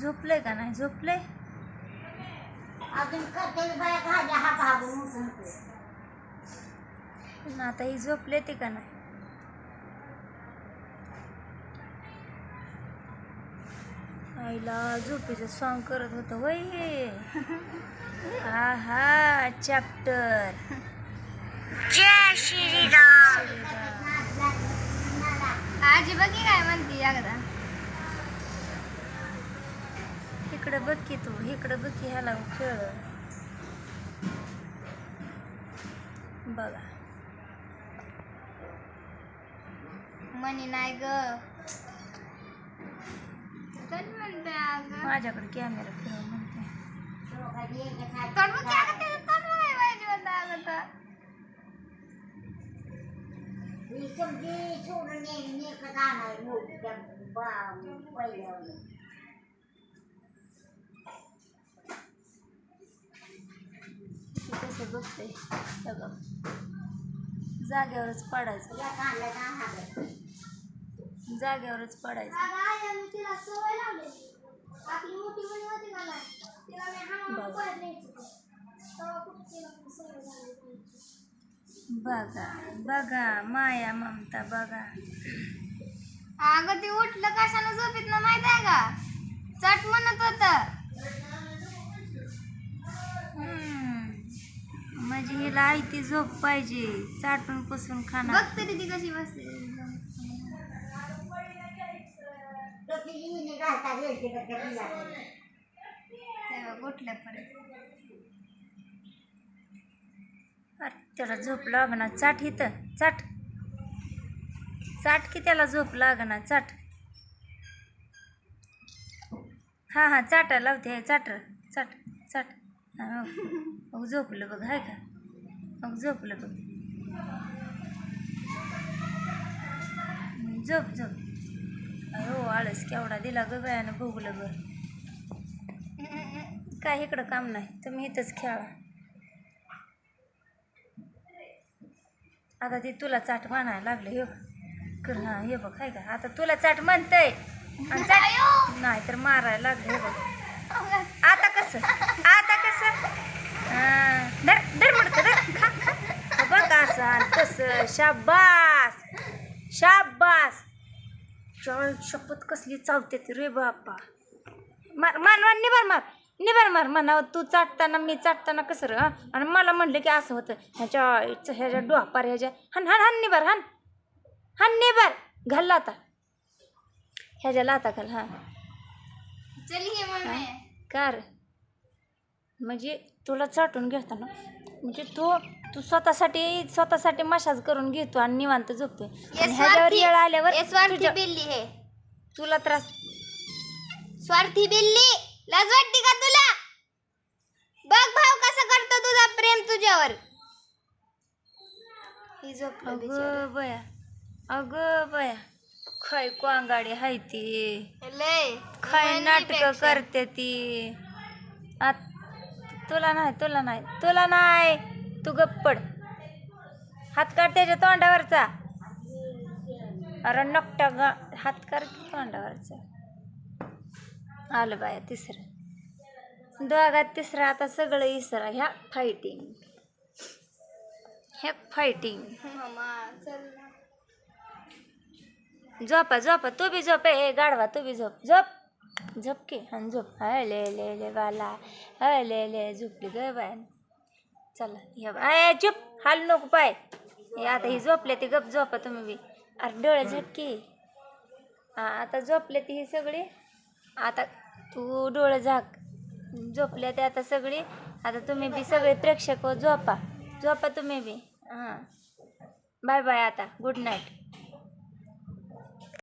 झोपलंय का नाही? झोपलंय? अजून करते बाया घाल्या हा भागून उठून पण आता ही झोपले ते का नाही? आईला झोपेचं सॉंग करत होतं वय हे हा हा चॅप्टर जय श्रीराम आजी बघी काय म्हणते एकदा इकडे बघ की तू इकडे बघ की ह्याला खेळ. बघा. मनी नाही ग. माझ्याकडे कॅमेरा फिरव म्हणते तोंड बघ की अगं त्याचं तोंड बघायला पाहिजे होतं अगं तर. ही समजी सोडून नेकच आणाय मोठ्या पहिल्यावर ते कसं बघते. हे बघ. जाग्यावरच पडायचं. जाग्यावरच पडायचं. बघा. बघा माया ममता बघा. अगं ते उठलं कशानं झोपीत ना माहीत आहे का? चट म्हणत होत. हम्म. म्हणजे हिला आई ती झोप पाहिजे. चाटून पुसून खाणार बघ तरी ती कशी बसते. तेव्हा अरे त्याला झोप लागणार. चाट इथं. चाट. चाट की त्याला झोप लागणार. चाट. हा हा चाटा लावते. चाट चाट चाट. हा, झोपलं बघ हाय का? अहो झोपलं बघ. झोप झोप. हो आळस केवढा दिला ग बयानं भोगलं ग. काय इकडं काम नाही तुम्ही इथंच खेळा. आता ते तुला चाट म्हणायला लागलं हे बघ. हा हे बघ हाय का? आता तुला चाट म्हणतंय. नाही तर मारायला लागलं हे बघ. कसं? आता कसं? हा, धर धर म्हणतं धर. खा खा. बघ असं तसं शाबास. शाबास. शपथ कसली चावते रे बापा. मार मार मार निभार मार. निभार मार म्हणा तू चाटताना मी चाटताना कसं रे? हा? आणि मला म्हणलं की असं होतं. ह्याच्या ह्याच्या डोहापार ह्याच्या हन हन हन निभार हन. हन निभार. घाल लाता. ह्याच्या लाता घाल हा. कार म्हणजे तुला चाटून घेताना म्हणजे तू तू स्वतःसाठी स्वतःसाठी मशाज करून घेतो आणि निवांत आणि ह्याच्यावर येळ आल्यावर ये स्वार्थी तुझ्या- बिल्ली हे. तुला त्रास स्वार्थी बिल्ली लाज वाटते का तुला? बघ भाव कसं करतो तुझा प्रेम तुझ्यावर. ही झोपलं बिचारं. अगं बया अगं बया खाय कोंगाडी हाय ती. लय खाय नाटक. करते ती. आत तुला नाही तुला नाही तुला नाही. तू गप्पड हात काढ त्याच्या तोंडावरचा. अरे नकटा गा हात काढ तोंडावरचा. आलं बाया तिसरं. दोघात तिसरं आता सगळं इसरा ह्या फायटिंग ह्या फायटिंग. झोपा झोपा तू बी झोप हे गाढवा तू बी झोप. झोप. झोप की आणि झोप. हले ले ले बाला हले ले झोपली ग बाय चला अय चुप. हाल नको पाय. हे आता ही झोपले ती गप झोपा तुम्ही बी. अरे डोळे झटकी. हा आता झोपले ती ही सगळी. आता तू डोळे झाक. झोपले ते आता सगळी. आता तुम्ही बी सगळे प्रेक्षक हो, झोपा. झोपा तुम्ही बी. हां. बाय बाय आता. Good night